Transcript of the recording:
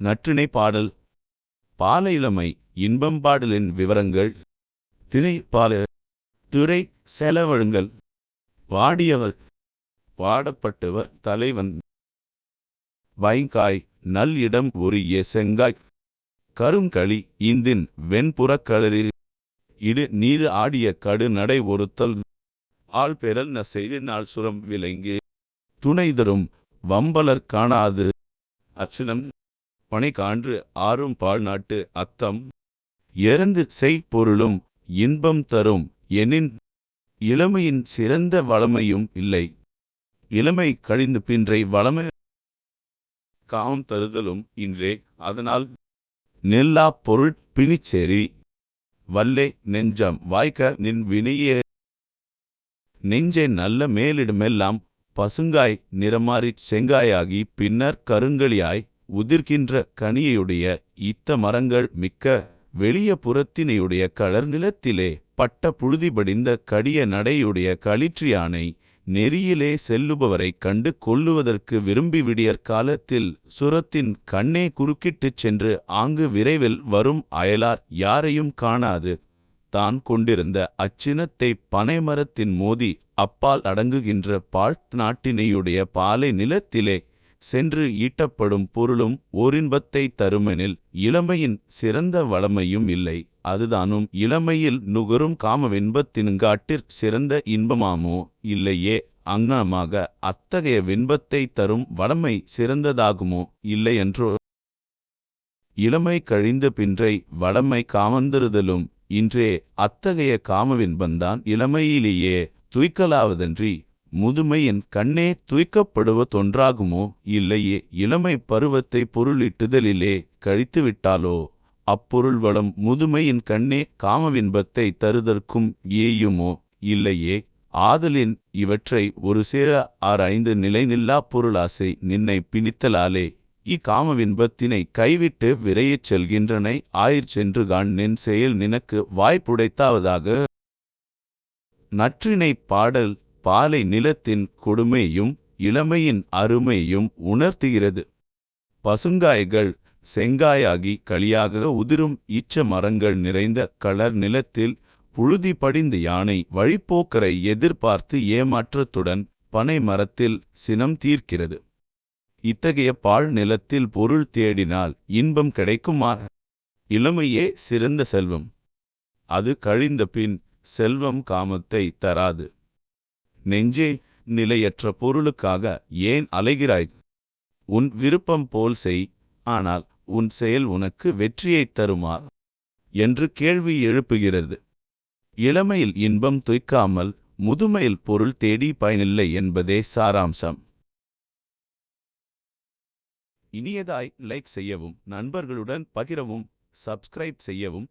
நற்றிணை பாடல். பால இளமை இன்பம் பாடலின் விவரங்கள். திணை பால துறை செலவழுங்கள். வாடியவர் பாடப்பட்டவர் தலைவன். வைங்காய் நல் இடம் ஒரு செங்காய். கருங்களி இந்தின் வெண்புறக் களரில் இடு நீர் ஆடிய கடு நடை ஒருத்தல். ஆள் பெறல் ந செய்து நாள் சுரம் விலங்கு துணை தரும் வம்பலர் காணாது. அச்சனம் பனை கான்று ஆறும் பாழ்நாட்டு அத்தம். எறந்து செய் பொருளும் இன்பம் தரும் எனின் இளமையின் சிறந்த வளமையும் இல்லை. இளமை கழிந்து பின்றை வளமை காம் தருதலும் இன்றே அதனால் நெல்லா பொருள் பிணிச்சேரி. வல்லே நெஞ்சம் வாய்க்க நின் வினையே. நெஞ்சே நல்ல மேலிடமெல்லாம் பசுங்காய் நிறமாறிச் செங்காயாகி பின்னர் கருங்கலியாய் உதிர்கின்ற கனியையுடைய ஈத்த மரங்கள் மிக்க வெளிய புறத்தினையுடைய கலர் நிலத்திலே பட்ட புழுதிபடிந்த கடிய நடையுடைய களிற்றியானை நெறியிலே செல்லுபவரைக் கண்டு கொல்லுவதற்கு விரும்பி விடியற் காலத்தில் சுரத்தின் கண்ணே குறுக்கிட்டுச் சென்று ஆங்கு விரைவில் வரும் அயலார் யாரையும் காணாது. தான் கொண்டிருந்த அச்சினத்தை பனைமரத்தின் மோதி அப்பால் அடங்குகின்ற பாழ்த் நாட்டினையுடைய பாலை நிலத்திலே சென்று ஈட்டப்படும் பொருளும் ஓரின்பத்தை தருமெனில் இளமையின் சிறந்த வளமையும் இல்லை. அதுதானும் இளமையில் நுகரும் காமவின்பத்தினுங்காட்டிற் சிறந்த இன்பமாமோ? இல்லையே. அங்னமாக அத்தகைய வின்பத்தை தரும் வளமை சிறந்ததாகுமோ? இல்லையன்றோ. இளமை கழிந்த பின்றை வளமை காமந்திருதலும். இன்றே அத்தகைய காமவின்பந்தான் இளமையிலேயே துய்க்கலாவதன்றி முதுமையின் கண்ணே துய்க்கப்படுவதொன்றாகுமோ? இல்லையே இளமை பருவத்தை பொருளிட்டுதலிலே கழித்துவிட்டாலோ? அப்பொருள் வளம் முதுமையின் கண்ணே காமவின்பத்தை தருதற்கும் ஏயுமோ? இல்லையே ஆதலின் இவற்றை ஒரு சேர ஆராய்ந்து நிலைநில்லா பொருளாசை நின்னை பிணித்தலாலே இக்காமவின்பத்தினை கைவிட்டு விரையச் செல்கின்றனை ஆயிற் கான் நின் செயல் நினக்கு வாய்ப்புடைத்தாவதாக. நற்றினை பாடல் பாலை நிலத்தின் கொடுமையும் இளமையின் அருமையும் உணர்த்துகிறது. பசுங்காய்கள் செங்காயாகி களியாக உதிரும் ஈச்ச மரங்கள் நிறைந்த களர் நிலத்தில் புழுதி படிந்த யானை வழிப்போக்கரை எதிர்பார்த்து ஏமாற்றத்துடன் பனை மரத்தில் சினம் தீர்க்கிறது. இத்தகைய பாழ் நிலத்தில் பொருள் தேடினால் இன்பம் கிடைக்குமா? இளமையே சிறந்த செல்வம். அது கழிந்த பின் செல்வம் காமத்தை தராது. நெஞ்சே நிலையற்ற பொருளுக்காக ஏன் அலைகிறாய்? உன் விருப்பம் போல் செய் ஆனால் உன் செயல் உனக்கு வெற்றியைத் தருமா? என்று கேள்வி எழுப்புகிறது. இளமையில் இன்பம் துய்க்காமல் முதுமையில் பொருள் தேடி பயனில்லை என்பதே சாராம்சம். இனியதாய் லைக் செய்யவும் நண்பர்களுடன் பகிரவும் சப்ஸ்கிரைப் செய்யவும்